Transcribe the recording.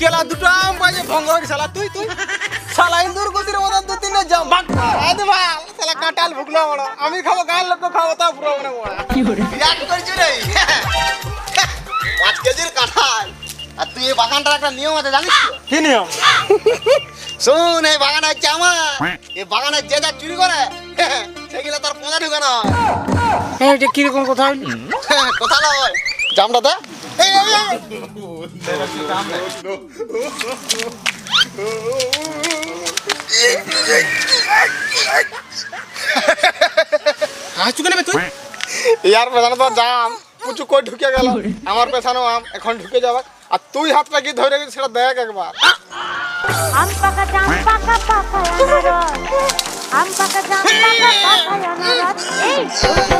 কেলা দুটো আম পাইছে ভঙ্গ শালা তুই তুই সালা ইন্দুর গতির মতন দু তিনটে জাম আদে কাঁটাল ভুগলো বড় আমি খাবো গাল লোক খাবো তা পুরো মনে বড় করছি রে পাঁচ কেজির কাঁঠাল আর তুই এই বাগানটার একটা নিয়ম আছে জানিস কি নিয়ম শোন এই বাগান হচ্ছে আমার এই বাগানে যে যা চুরি করে সেগুলো তার পোঁজা ঢুকে না এটা কিরকম কথা হ্যাঁ, কথা নয় জামটা দে এই এই এই হ্যাঁ চুকনে বে তুই यार ময়না তো জাম পুচু কই ঢুকে গেল আমার পেছানো এখন ঢুকে যাব আর তুই হাতটা কি ধরে গেল সেটা দেখ একবার আমপাকা জামপাকা পাকা আনো আমপাকা জামপাকা পাকা আনো এই